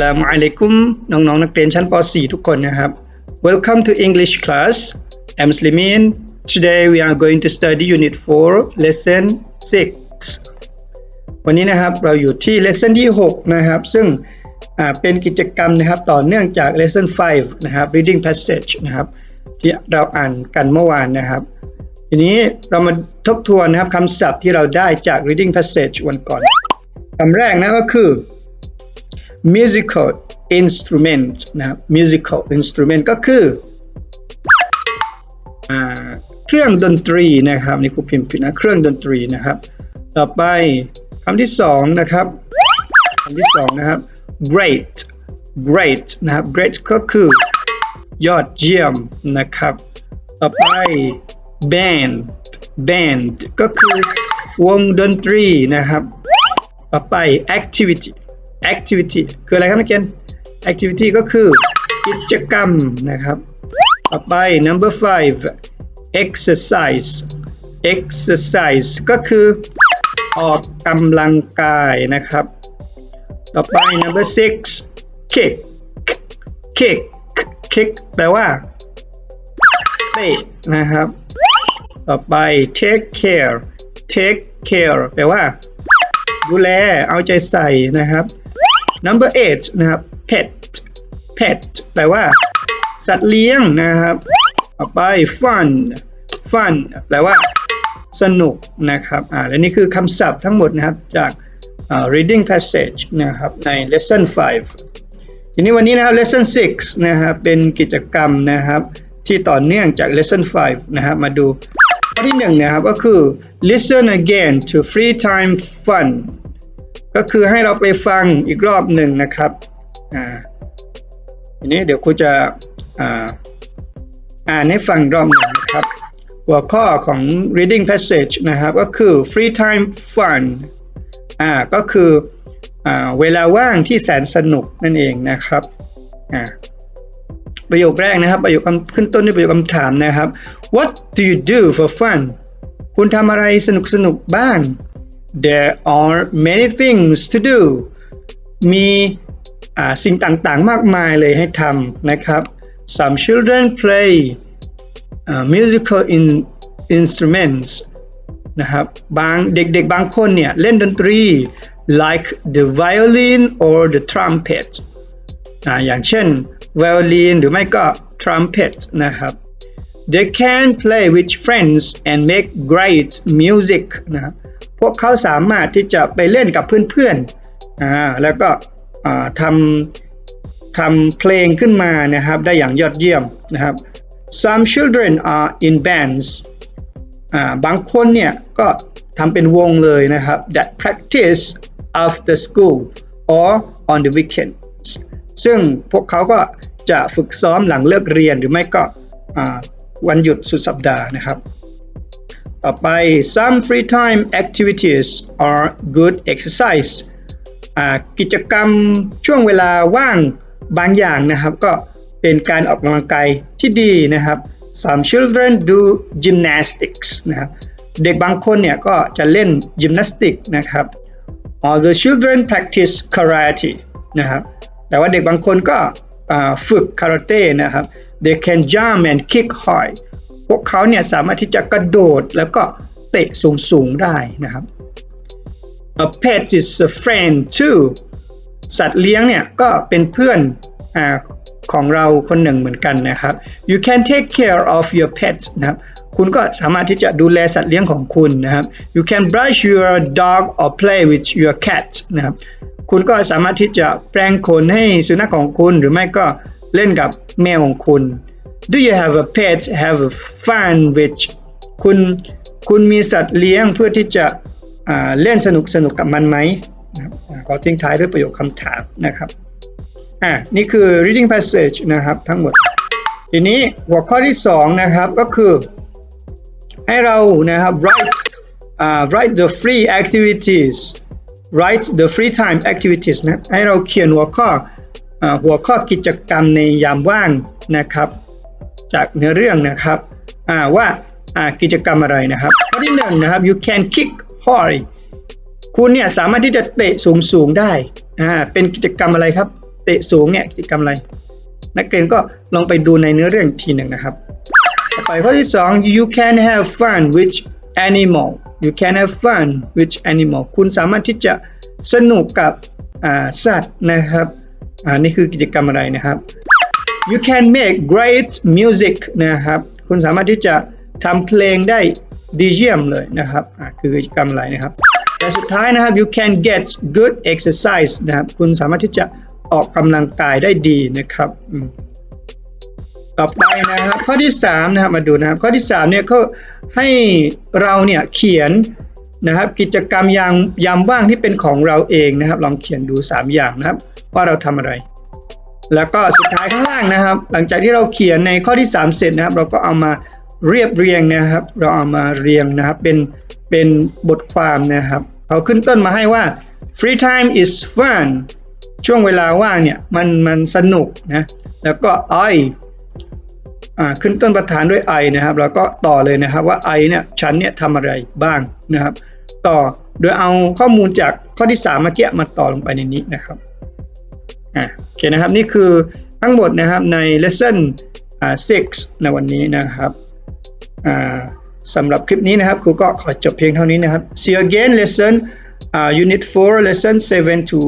ลามุอะลัยกุมน้องๆนักเรียนชั้นป .4 ทุกคนนะครับ Welcome to English class I'm Slimin Today we are going to study unit 4 lesson 6 วันนี้นะครับเราอยู่ที่ lesson ที่ 6 นะครับ ซึ่งเป็นกิจกรรมนะครับต่อเนื่องจาก lesson 5 นะครับ reading passage นะครับ ที่เราอ่านกันเมื่อวานนะครับทีนี้เรามาทบทวนนะครับคำศัพท์ที่เราได้จาก reading passage วันก่อนคำแรกนะก็คือ musical instrument นะครับ musical instrument ก็คืออเครื่องดนตรีนะครับนี่ครูพิมพ์ผิดนะเครื่องดนตรีนะครับ ต่อไปคำที่สองนะครับคำที่สองนะครับ great great นะครับ great ก็คือยอดเยี่ยมนะครับ ต่อไป band band ก็คือวงดนตรีนะครับ ต่อไป activity activity คืออะไรครับนักเรียน activity ก็คือกิจกรรมนะครับ ต่อไป number five exercise exercise ก็คือออกกำลังกายนะครับ ต่อไป number six kick kick kick แปลว่าเตะนะครับ ต่อไป take care take care แปลว่า ดูแลเอาใจใส่นะครับ number eight นะครับ pet pet แปลว่า สัตว์เลี้ยงนะครับต่อไป fun fun แปลว่า สนุกนะครับอ่าและนี่คือคำศัพท์ทั้งหมดนะครับจากอ่า reading passage นะครับใน lesson 5 ทีนี้วันนี้นะครับ lesson 6 นะครับเป็นกิจกรรมนะครับที่ต่อเนื่องจาก lesson 5 นะครับมาดูข้อที่หนึ่งนะครับก็คือ listen again to free time fun ก็คือให้เราไปฟังอีกรอบหนึ่งนะครับอ่าทีนี้เดี๋ยวครูจะอ่าอ่านให้ฟังรอบหนึ่งนะครับ หัวข้อของ reading passage นะครับก็คือ free time fun อ่าก็คืออ่าเวลาว่างที่แสนสนุกนั่นเองนะครับอ่าประโยคแรกนะครับ ประโยคคำขึ้นต้นด้วยประโยคคำถามนะครับ what do you do for fun คุณทำอะไรสนุกสนุกบ้าง there are many things to do มีอ่าสิ่งต่างๆ มากมายเลยให้ทำนะครับ some children play uh, musical in, instruments นะครับบางเด็กๆบางคนเนี่ยเล่นดนตรี like the violin or the trumpet อ่าอย่างเช่น violin หรือไม่ก็ trumpet นะครับ they can play with friends and make great music นะครับ พวกเขาสามารถที่จะไปเล่นกับเพื่อนๆอ่าแล้วก็ทำทำเพลงขึ้นมานะครับได้อย่างยอดเยี่ยมนะครับ some children are in bands อ่าบางคนเนี่ยก็ทำเป็นวงเลยนะครับ that practice after school or on the weekends ซึ่งพวกเขาก็จะฝึกซ้อมหลังเลิกเรียนหรือไม่ก็วันหยุดสุดสัปดาห์นะครับ ต่อไป some free time activities are good exercise กิจกรรมช่วงเวลาว่างบางอย่างนะครับ ก็เป็นการออกกำลังกายที่ดีนะครับ some children do gymnastics นะครับเด็กบางคนเนี่ยก็จะเล่นยิมนาสติกนะครับ other children practice karate นะครับแต่ว่าเด็กบางคนก็ฝึกคาราเต้นะครับ they can jump and kick high พวกเขาเนี่ยสามารถที่จะกระโดดแล้วก็เตะสูงๆได้นะครับ a pet is a friend too สัตว์เลี้ยงเนี่ยก็เป็นเพื่อนอของเราคนหนึ่งเหมือนกันนะครับ you can take care of your pets นะครับ คุณก็สามารถที่จะดูแลสัตว์เลี้ยงของคุณนะครับ you can brush your dog or play with your cat นะครับ คุณก็สามารถที่จะแปรงขนให้สุนัขของคุณ หรือไม่ก็เล่นกับแมวของคุณ do you have a pet have a fun with คุณคุณมีสัตว์เลี้ยงเพื่อที่จะเล่นสนุกสนุกกับมันไหมขอทิ้งท้ายด้วยประโยคคำถามนะครับอ่านี่คือ reading passage นะครับทั้งหมด ทีนี้หัวข้อที่สองนะครับก็คือ ให้เรานะครับ write อ่า write the free activities write the free time activities นะให้เราเขียนหัวข้ออหัวข้อกิจกรรมในยามว่างนะครับ จากเนื้อเรื่องนะครับว่ากิจกรรมอะไรนะครับข้อที่หนึ่งนะครับ you can kick high คุณเนี่ยสามารถที่จะเตะสูงสูงได้อ่าเป็นกิจกรรมอะไรครับ เตะสูงเนี่ยกิจกรรมอะไร นักเรียนก็ลองไปดูในเนื้อเรื่องทีหนึ่งนะครับต่อไปข้อที่สอง you can have fun with animal you can have fun with animal คุณสามารถที่จะสนุกกับสัตว์นะครับอ่านี่คือกิจกรรมอะไรนะครับ you can make great music นะครับ คุณสามารถที่จะทำเพลงได้ดีเยี่ยมเลยนะครับคือกิจกรรมอะไรนะครับแต่สุดท้ายนะครับ you can get good exercise นะครับ คุณสามารถที่จะออกกำลังกายได้ดีนะครับ ต่อไปนะครับ ข้อที่3นะครับมาดูนะครับ ข้อที่3เนี่ยเขาให้เราเนี่ยเขียนนะครับ กิจกรรมยามยามว่างที่เป็นของเราเองนะครับ ลองเขียนดู 3 อย่างนะครับ ว่าเราทำอะไร แล้วก็สุดท้ายข้างล่างนะครับ หลังจากที่เราเขียนในข้อที่ 3 เสร็จนะครับ เราก็เอามาเรียบเรียงนะครับ เราเอามาเรียงนะครับเป็นเป็นบทความนะครับเขาขึ้นต้นมาให้ว่า free time is fun ช่วงเวลาว่างเนี่ยมันมันสนุกนะแล้วก็ I อ่าขึ้นต้นประธานด้วย I นะครับ แล้วก็ต่อเลยนะครับว่า I เนี่ยฉันเนี่ยทำอะไรบ้างนะครับ ต่อโดยเอาข้อมูลจากข้อที่ 3 เมื่อกี้มาต่อลงไปในนี้นะครับ อ่าโอเคนะครับนี่คือทั้งหมดนะครับใน lesson อ่า6ในวันนี้นะครับอ่าสำหรับคลิปนี้นะครับครูก็ขอจบเพียงเท่านี้นะครับ see you again lesson อ่า unit 4 lesson 7 to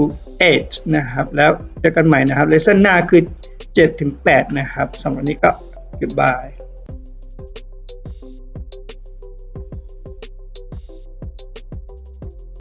8 นะครับ แล้วเจอกันใหม่นะครับ lesson หน้าคือ 7 ถึง 8 นะครับสำหรับนี้ก็ goodbye